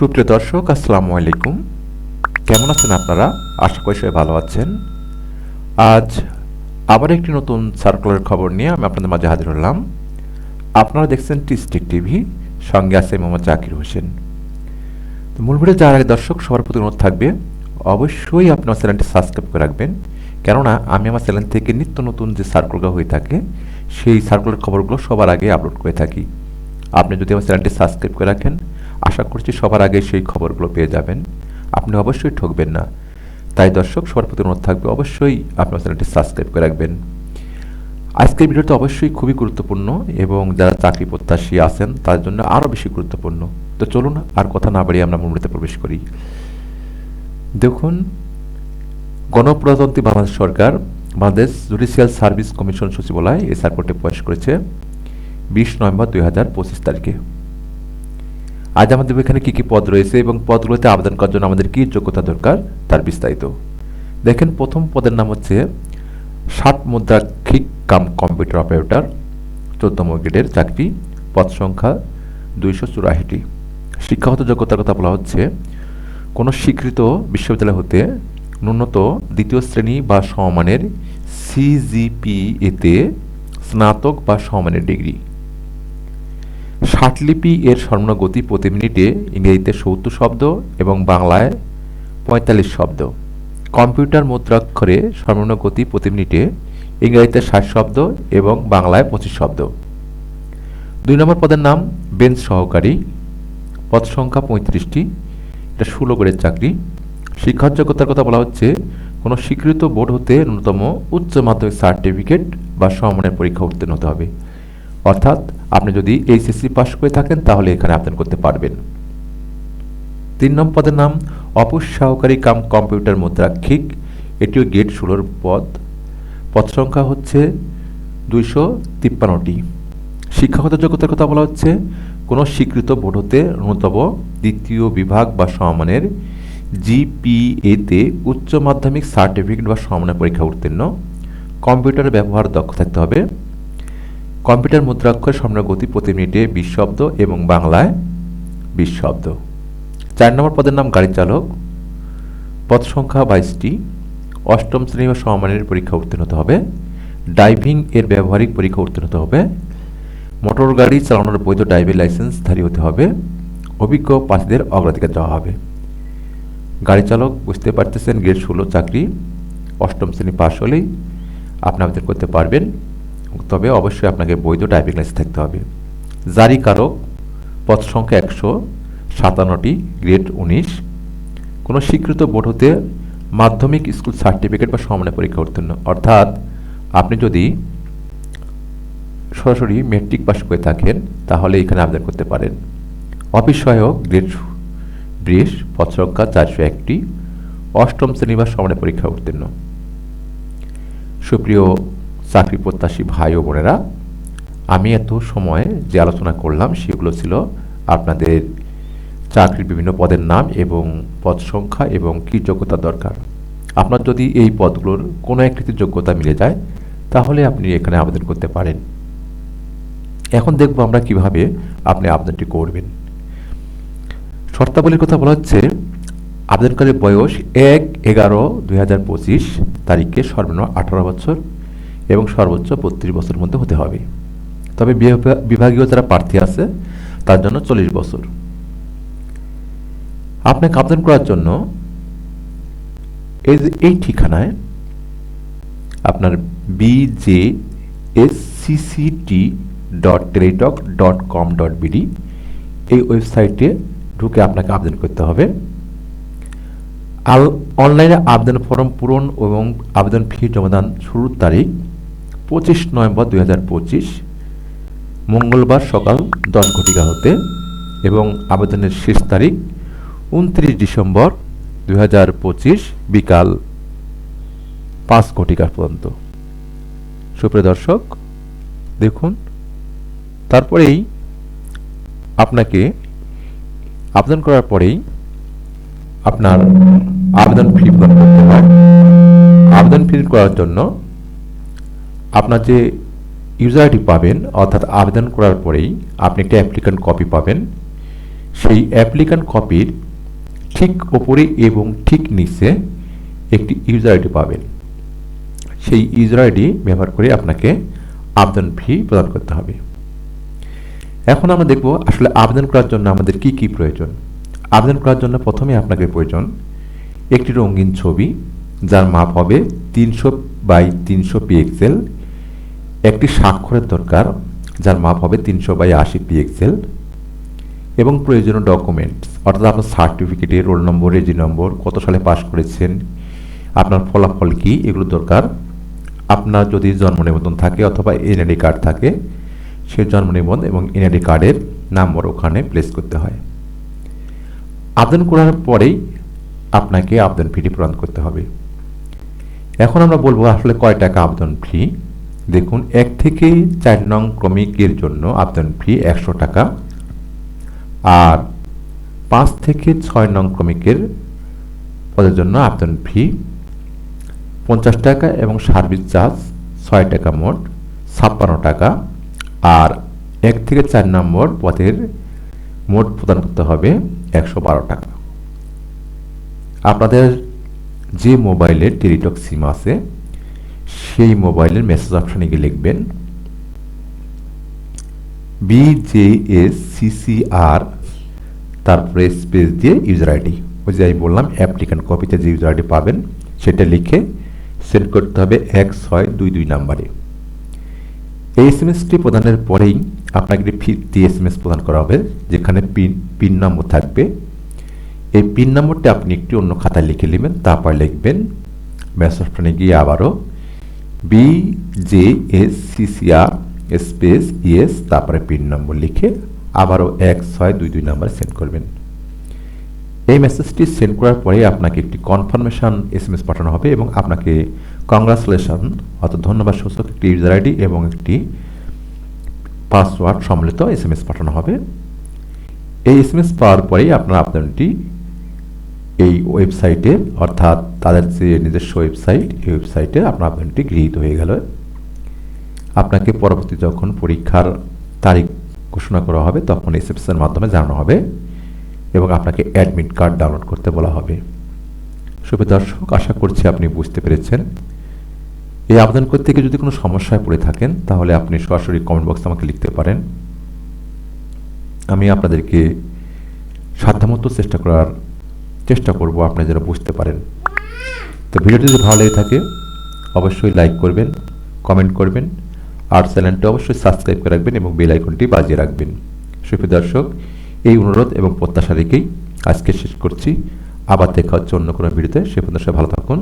সুপ্রিয় দর্শক, আসসালামু আলাইকুম। কেমন আছেন আপনারা? আশা করি সবাই ভালো আছেন। আজ আবার একটি নতুন সার্কুলার খবর নিয়ে আমি আপনাদের মাঝে হাজির হলাম। আপনারা দেখছেন টিস্টিক টিভি, সঙ্গে আছে মোহাম্মদ জাকির হোসেন। মূল ভিডিও যার আগে দর্শক, সবার প্রতি অনুরোধ থাকবে, অবশ্যই আপনার চ্যানেলটি সাবস্ক্রাইব করে রাখবেন। কেননা, আমি আমার চ্যানেল থেকে নিত্য নতুন যে সার্কুলার হয়ে থাকে, সেই সার্কুলার খবরগুলো সবার আগে আপলোড করে থাকি। আপনি যদি আমার চ্যানেলটি সাবস্ক্রাইব করে রাখেন আশা করছি সবার আগে সেই খবরগুলো পেয়ে যাবেন। আপনি অবশ্যই ঠকবেন না। তাই দর্শক, সবার প্রতি অনুরোধ থাকবে অবশ্যই আপনার চ্যানেলটি সাবস্ক্রাইব করে রাখবেন। আজকের ভিডিওটা অবশ্যই খুবই গুরুত্বপূর্ণ এবং যারা চাকরি প্রত্যাশী আছেন, তার জন্য আরও বেশি গুরুত্বপূর্ণ। তো চলুন, আর কথা না বাড়িয়ে আমরা মূলতে প্রবেশ করি। দেখুন, গণপ্রজাতন্ত্রী বাংলাদেশ সরকার, বাংলাদেশ জুডিশিয়াল সার্ভিস কমিশন সচিবালয় এই সার্কুলারটি প্রকাশ করেছে বিশ নভেম্বর দুই হাজার পঁচিশ তারিখে। আজ আমাদের এখানে কি কি পদ রয়েছে এবং পদগুলোতে আবেদন করার জন্য আমাদের কি যোগ্যতা দরকার তার বিস্তারিত। দেখেন, প্রথম পদের নাম হচ্ছে ষাট মুদ্রাক্ষিক কাম কম্পিউটার অপারেটর, চোদ্দম গ্রেডের চাকরি, পদ সংখ্যা দুইশো চুরাশিটি। শিক্ষাগত যোগ্যতার কথা বলা হচ্ছে, কোনো স্বীকৃত বিশ্ববিদ্যালয় হতে ন্যূনত দ্বিতীয় শ্রেণি বা সমমানের সিজিপিএতে স্নাতক বা সমমানের ডিগ্রি। ষাটলিপি এর সর্বনিম্ন গতি প্রতি মিনিটে ইংরেজিতে সত্তর শব্দ এবং বাংলায় পঁয়তাল্লিশ শব্দ। কম্পিউটার মুদ্রাক্ষরে সর্বনিম্ন গতি প্রতি মিনিটে ইংরেজিতে ষাট শব্দ এবং বাংলায় পঁচিশ শব্দ। দুই নম্বর পদের নাম বেঞ্চ সহকারী। পদ সংখ্যা পঁয়ত্রিশটি। এটা ষোলো গ্রেডের চাকরি। শিক্ষার যোগ্যতার কথা বলা হচ্ছে, কোনো স্বীকৃত বোর্ড হতে ন্যূনতম উচ্চ মাধ্যমিক সার্টিফিকেট বা সমমানের পরীক্ষা উত্তীর্ণ হতে হবে। অর্থাৎ আপনি যদি এইচএসসি পাশ করে থাকেন, তাহলে এখানে আবেদন করতে পারবেন। তিন নম্বর পদের নাম অপুষ সহকারী কাম কম্পিউটার মুদ্রাক্ষিক। এটিও গেট ষোলোর পদ। পদ সংখ্যা হচ্ছে দুইশো তিপ্পান্নটি। শিক্ষাগত যোগ্যতার কথা বলা হচ্ছে, কোনো স্বীকৃত বোর্ড হতে ন্যূনতম দ্বিতীয় বিভাগ বা সমানের জিপিএতে উচ্চ মাধ্যমিক সার্টিফিকেট বা সমানের পরীক্ষা উত্তীর্ণ। কম্পিউটারের ব্যবহার দক্ষ থাকতে হবে। কম্পিউটার মুদ্রাক্ষর সামনে গতি প্রতি মিনিটে বিশ শব্দ এবং বাংলায় বিশ শব্দ চার নম্বর পদের নাম গাড়ি চালক। পদ সংখ্যা বাইশটি। অষ্টম শ্রেণি বা সমমানের পরীক্ষা উত্তীর্ণ হতে হবে। ড্রাইভিং এর ব্যবহারিক পরীক্ষা উত্তীর্ণ হতে হবে। মোটর গাড়ি চালানোর বৈধ ড্রাইভিং লাইসেন্সধারী হতে হবে। অভিজ্ঞ প্রার্থীদের অগ্রাধিকার দেওয়া হবে। গাড়ি চালক, বুঝতে পারতেছেন গ্রেড ষোলো চাকরি, অষ্টম শ্রেণি পাশ হলেই আপনি আবেদন করতে পারবেন। তবে অবশ্যই আপনাকে বৈধ ড্রাইভিং লাইসেন্স থাকতে হবে। জারিকারক পদ সংখ্যা একশো সাতান্নটি গ্রেড উনিশ। কোনো স্বীকৃত বোর্ড হতে মাধ্যমিক স্কুল সার্টিফিকেট বা সমানের পরীক্ষা উত্তীর্ণ। অর্থাৎ আপনি যদি সরাসরি মেট্রিক পাস করে থাকেন, তাহলে এখানে আবেদন করতে পারেন। অফিস সহায়ক গ্রেড ব্রিশ পদ সংখ্যা চারশো একটি, অষ্টম শ্রেণি বা সমানের পরীক্ষা উত্তীর্ণ। সুপ্রিয় চাকরি প্রত্যাশী ভাই ও বোনেরা, আমি এত সময় যে আলোচনা করলাম সেগুলো ছিল আপনাদের চাকরির বিভিন্ন পদের নাম এবং পদ সংখ্যা এবং কী যোগ্যতা দরকার। আপনার যদি এই পদগুলোর কোনো একটিতে যোগ্যতা মিলে যায়, তাহলে আপনি এখানে আবেদন করতে পারেন। এখন দেখব আমরা কীভাবে আপনি আবেদনটি করবেন। শর্তাবলীর কথা বলা হচ্ছে, আবেদনকারীর বয়স এক এগারো দুই হাজার পঁচিশ তারিখে সর্বনিম্ন আঠারো বছর। এবং সর্বোচ্চ বত্রিশ বছরের মধ্যে হতে হবে। তবে বিভাগীয় যারা প্রার্থী আছে, তার জন্য চল্লিশ বছর। আপনাকে আবেদন করার জন্য এই এই ঠিকানায় আপনার B J S সিসিটি dot Teletalk dot com dot BD এই ওয়েবসাইটে ঢুকে আপনাকে আবেদন করতে হবে। অনলাইনে আবেদন ফর্ম পূরণ এবং আবেদন ফি জমাদান শুরুর তারিখ পঁচিশ নভেম্বর দু হাজার পঁচিশ, মঙ্গলবার সকাল দশ ঘটিকা হতে এবং আবেদনের শেষ তারিখ উনত্রিশ ডিসেম্বর দু হাজার পঁচিশ বিকাল পাঁচ ঘটিকা পর্যন্ত। সুপ্রিয় দর্শক, দেখুন, তারপরেই আপনাকে আবেদন করার পরেই আপনার আবেদন ফি পূরণ করতে হয়। আবেদন ফি করার জন্য আপনার যে ইউজার আইডি পাবেন, অর্থাৎ আবেদন করার পরেই আপনি একটা অ্যাপ্লিকেন্ট কপি পাবেন। সেই অ্যাপ্লিক্যান্ট কপির ঠিক ওপরে এবং ঠিক নিচে একটি ইউজার আইডি পাবেন। সেই ইউজার আইডি ব্যবহার করে আপনাকে আবেদন ফি প্রদান করতে হবে। এখন আমরা দেখব আসলে আবেদন করার জন্য আমাদের কি কি প্রয়োজন। আবেদন করার জন্য প্রথমে আপনাকে প্রয়োজন একটি রঙিন ছবি, যার মাপ হবে তিনশো বাই তিনশো পিএক্সেল একটি স্বাক্ষরের দরকার, যার মাপ হবে তিনশো বাই আশি পিএক্সেল এবং প্রয়োজনীয় ডকুমেন্টস, অর্থাৎ আপনার সার্টিফিকেটের রোল নম্বর রেজি নম্বর, কত সালে পাশ করেছেন, আপনার ফলাফল কি, এগুলো দরকার। আপনার যদি জন্ম নিবন্ধন থাকে অথবা এনআইডি কার্ড থাকে সেই জন্ম নিবন্ধন এবং এনআইডি কার্ডের নাম্বার ওখানে প্লেস করতে হয়। আবেদন করার পরেই আপনাকে আবেদন ফিটি প্রদান করতে হবে। এখন আমরা বলব আসলে কয় টাকা আবেদন ফি দেখুন, এক থেকে চার নং ক্রমিকের জন্য আবেদন ফি একশো টাকা আর পাঁচ থেকে ছয় নং ক্রমিকের পদের জন্য আবেদন ফি পঞ্চাশ টাকা এবং সার্ভিস চার্জ ছয় টাকা মোট ছাপ্পান্ন টাকা আর এক থেকে চার নম্বর পদের মোট প্রদান করতে হবে একশো বারো টাকা। আপনাদের যে মোবাইলের টেলিটক সিম আছে সেই মোবাইলের মেসেজ অপশানে গিয়ে লিখবেন বিজেএস সিসিআর তারপরে স্পেস দিয়ে ইউজার আইডি ওই যে আমি বললাম অ্যাপ্লিক্যান্ট কপিতে যে ইউজার আইডি পাবেন, সেটা লিখে সেন্ড করতে হবে এক ছয় দুই দুই নাম্বারে। এই এস এম এসটি প্রদানের পরেই আপনাকে একটি ফিরতি এস এম এস প্রদান করা হবে, যেখানে পিন পিন নম্বর থাকবে। এই পিন নম্বরটি আপনি একটি অন্য খাতায় লিখে নেবেন, তারপর লিখবেন মেসেজ অপশনে গিয়ে আবারও B J S space E S তারপরে পিন নম্বর লিখে আবারও এক, ছয়, দুই দুই নাম্বার সেন্ড করবেন। এই মেসেজটি সেন্ড করার পরে আপনাকে একটি কনফার্মেশন এস এম এস পাঠানো হবে এবং আপনাকে কংগ্রাচুলেশন অর্থাৎ ধন্যবাদ সূচক একটি ইউজার আইডি এবং একটি পাসওয়ার্ড সম্মিলিত এস এম এস পাঠানো হবে। এই এস এম এস পাওয়ার পরেই আপনার আবেদনটি এই ওয়েবসাইটে অর্থাৎ তাদের যে নিজস্ব ওয়েবসাইট এই ওয়েবসাইটে আপনার আবেদনটি গৃহীত হয়ে গেল। আপনাকে পরবর্তী যখন পরীক্ষার তারিখ ঘোষণা করা হবে, তখন এর মাধ্যমে জানানো হবে এবং আপনাকে অ্যাডমিট কার্ড ডাউনলোড করতে বলা হবে। শুভ দর্শক, আশা করছি আপনি বুঝতে পেরেছেন। এই আবেদন করতে গিয়ে যদি কোনো সমস্যায় পড়ে থাকেন, তাহলে আপনি সরাসরি কমেন্ট বক্সে আমাকে লিখতে পারেন। আমি আপনাদেরকে সাধ্যমতো চেষ্টা করার চেষ্টা করব আপনি যারা বুঝতে পারেন। তো ভিডিওটি যদি ভালো লেগে থাকে, অবশ্যই লাইক করবেন কমেন্ট করবেন, আর চ্যানেলটি অবশ্যই সাবস্ক্রাইব করে রাখবেন এবং বেল আইকনটি বাজিয়ে রাখবেন। সুপ্রিয় দর্শক, এই অনুরোধ এবং প্রত্যাশা রেখেই আজকে শেষ করছি। আবার দেখা হচ্ছে অন্য কোনো ভিডিওতে। সে পর্যন্ত ভালো থাকুন।